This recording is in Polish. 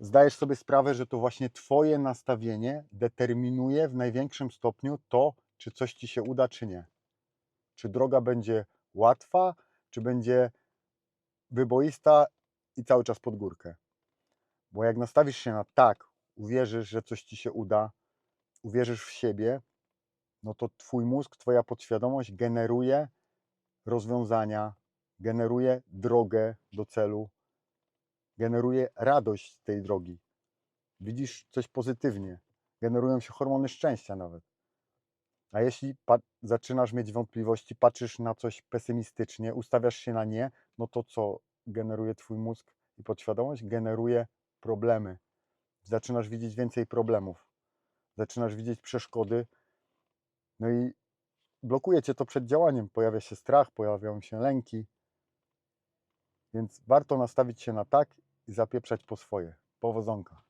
zdajesz sobie sprawę, że to właśnie Twoje nastawienie determinuje w największym stopniu to, czy coś Ci się uda, czy nie. Czy droga będzie łatwa, czy będzie wyboista i cały czas pod górkę. Bo jak nastawisz się na tak, uwierzysz, że coś Ci się uda, uwierzysz w siebie, no to Twój mózg, Twoja podświadomość generuje rozwiązania, generuje drogę do celu, generuje radość z tej drogi. Widzisz coś pozytywnie, generują się hormony szczęścia nawet. A jeśli zaczynasz mieć wątpliwości, patrzysz na coś pesymistycznie, ustawiasz się na nie, no to co generuje Twój mózg i podświadomość? Generuje problemy. Zaczynasz widzieć więcej problemów, zaczynasz widzieć przeszkody, no i blokuje Cię to przed działaniem. Pojawia się strach, pojawiają się lęki. Więc warto nastawić się na tak i zapieprzać po swoje. Powodzonka.